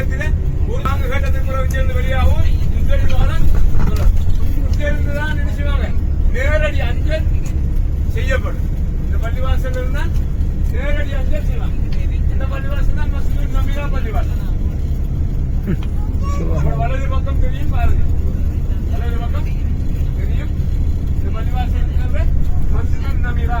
தேசத்தில் ஒரு நான்கு கட்டத்தின் சேர்ந்து வெளியாகும் முத்தெழுத்தாளன் இந்த பள்ளிவாசல் இருந்தால் அஞ்சல் செய்வாங்க. இந்த பள்ளிவாசல் தான் மசூர் நம்பிதா பள்ளிவாசல். வலது தெரியும் பாருங்க. வலது பக்கம் தெரியும். இந்த பள்ளிவாசல் மசூர் நம்பிதா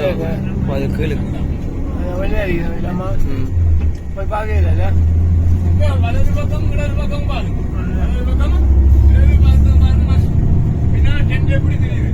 அது கீழே போய் பார்க்கல வலது பக்கம் இடது பக்கம் பாருங்க. வலது பக்கம் இடது பக்கம் பின்னா டென்ட் எப்படி தெரியுது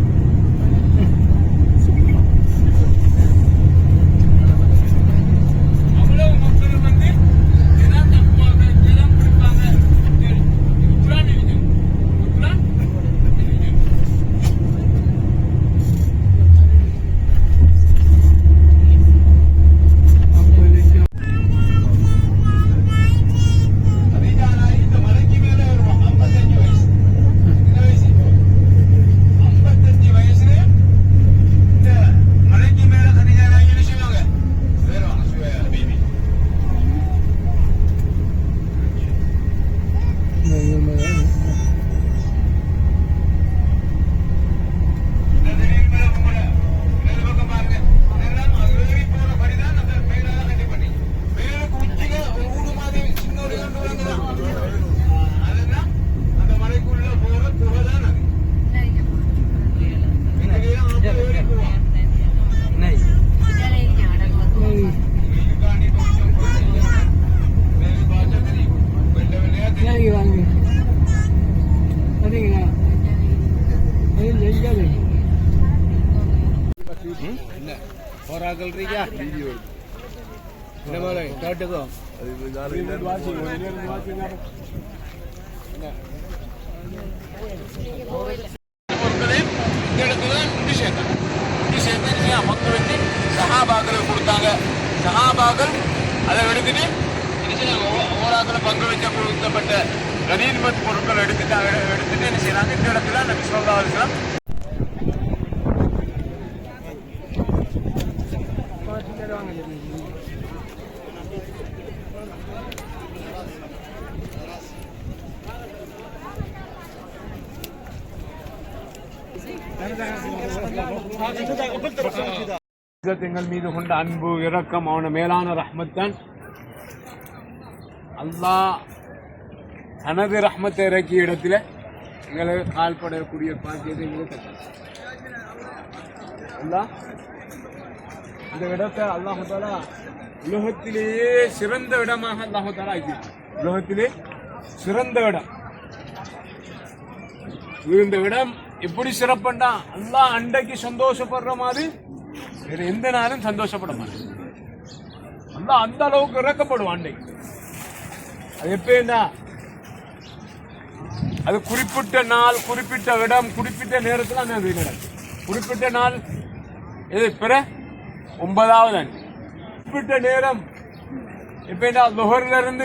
ಹೋರಾಗಲ್ರೀಗ ದೊಡ್ಡದು இந்த இடத்துல குண்டி சேர்த்தாங்க குண்டி சேர்த்து மொத்த வச்சு சகாபாக்கள் கொடுத்தாங்க. சகாபாக்கள் அதை எடுத்துட்டு ஓராக்கள் பங்கு வைக்க கொடுக்கப்பட்ட கனிமத் பொருட்கள் எடுத்துட்டாங்க எடுத்துட்டு எங்கள் மீது கொண்ட அன்பு இரக்கம் அவன மேலான ரஹ்மத்தன். அல்லாஹ் தனது ரஹ்மத்தை இறக்கிய இடத்துல எங்களை கால்படக்கூடிய பாக்கியத்தை எங்களுக்கு அல்லாஹ் இந்த இடத்தை அல்லாஹாலா உலகத்திலேயே சிறந்த இடமாக அல்லாஹு தாலா ஆக்கி உலகத்திலே சிறந்த இடம். இந்த இடம் இப்படி சிறப்புண்டா? எல்லாம் அண்டைக்கு சந்தோஷப்படுற மாதிரி வேற எந்த நாளும் சந்தோஷப்பட மாட்டேன். அந்த அந்த அளவுக்கு இறக்கப்படும் அண்டைக்கு அது எப்படின்னா அது குறிப்பிட்ட நாள் குறிப்பிட்ட இடம் குறிப்பிட்ட நேரத்தில் அந்த இது நடக்கும். குறிப்பிட்ட நாள் இது பிற? ஒன்பதாவது அண்டு குறிப்பிட்ட நேரம் எப்படின்னா லுஹர்ல இருந்து